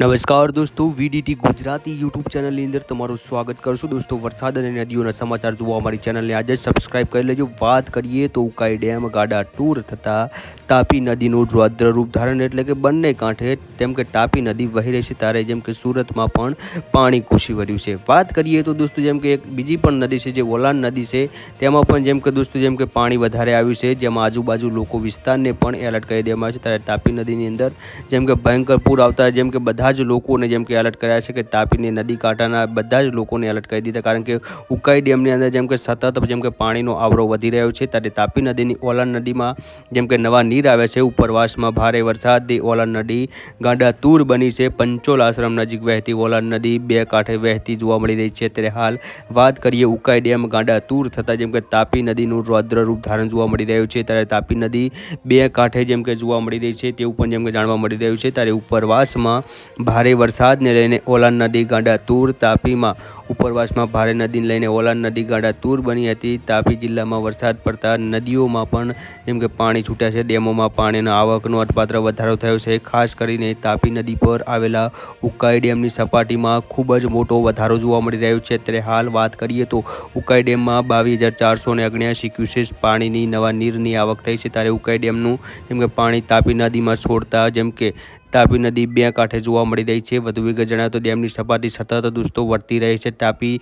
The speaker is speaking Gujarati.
નમસ્કાર દોસ્તો, વીડીટી ગુજરાતી યુટ્યુબ ચેનલની અંદર તમારું સ્વાગત કરશું દોસ્તો, વરસાદ અને નદીઓના સમાચાર જોવા અમારી ચેનલને આજે સબસ્ક્રાઇબ કરી લેજો. વાત કરીએ તો ઉકાઈ ડેમ, ગાડા ટૂર થતાં તાપી નદીનું રૌદ્ર રૂપ ધારણ એટલે કે બંને કાંઠે તેમ કે તાપી નદી વહી રહી છે, ત્યારે જેમ કે સુરતમાં પણ પાણી ઘૂસી વળ્યું છે. વાત કરીએ તો દોસ્તો, જેમ કે એક બીજી પણ નદી છે, જે ઓલાન નદી છે, તેમાં પણ જેમ કે દોસ્તો, જેમ કે પાણી વધારે આવ્યું છે, જેમાં આજુબાજુ લોકો વિસ્તારને પણ એલર્ટ કરી દેવામાં આવ્યું છે. ત્યારે તાપી નદીની અંદર જેમ કે ભયંકર પૂર આવતા, જેમ કે બધા જ લોકોને જેમ કે એલર્ટ કર્યા છે કે તાપીની નદી કાંઠાના બધા જ લોકોને એલર્ટ કરી દીધા. કારણ કે ઉકાઈ ડેમની અંદર જેમ કે સતત જેમ કે પાણીનો આવરો વધી રહ્યો છે, ત્યારે તાપી નદીની ઓલાન નદીમાં જેમ કે નવા નીર આવે છે, ઉપરવાસમાં ભારે વરસાદથી ઓલાન નદી ગાંડા તૂર બની છે. પંચોલ આશ્રમ નજીક વહેતી ઓલાન નદી બે કાંઠે વહેતી જોવા મળી રહી છે. ત્યારે હાલ વાત કરીએ ઉકાઈ ડેમ ગાંડા તૂર થતાં જેમ કે તાપી નદીનું રૌદ્ર રૂપ ધારણ જોવા મળી રહ્યું છે. ત્યારે તાપી નદી બે કાંઠે જેમ કે જોવા મળી રહી છે, તેવું પણ જેમ કે જાણવા મળી રહ્યું છે. ત્યારે ઉપરવાસમાં ભારે વરસાદને લઈને ઓલાન નદી ગાંડા તૂર તાપીમાં ઉપરવાસમાં ભારે નદીને લઈને ઓલાન નદી ગાંડા તૂર બની હતી. તાપી જિલ્લામાં વરસાદ પડતા નદીઓમાં પણ જેમ કે પાણી છૂટ્યા છે, ડેમોમાં પાણીનો આવકનો અટપાત્ર વધારો થયો છે. ખાસ કરીને તાપી નદી પર આવેલા ઉકાઈ ડેમની સપાટીમાં ખૂબ જ મોટો વધારો જોવા મળી રહ્યો છે. ત્યારે હાલ વાત કરીએ તો ઉકાઈ ડેમમાં બાવીસ હજાર ચારસો ને અગણ્યાસી ક્યુસેસ પાણીની નવા નીરની આવક થઈ છે. ત્યારે ઉકાઈ ડેમનું જેમ કે પાણી તાપી નદીમાં છોડતા જેમ કે તાપી નદી બે કાંઠે જોવા મળી રહી છે. વધુ વિગત જણાવે તો ડેમની સપાટી સતત દોસ્તો વધતી રહી છે. તાપી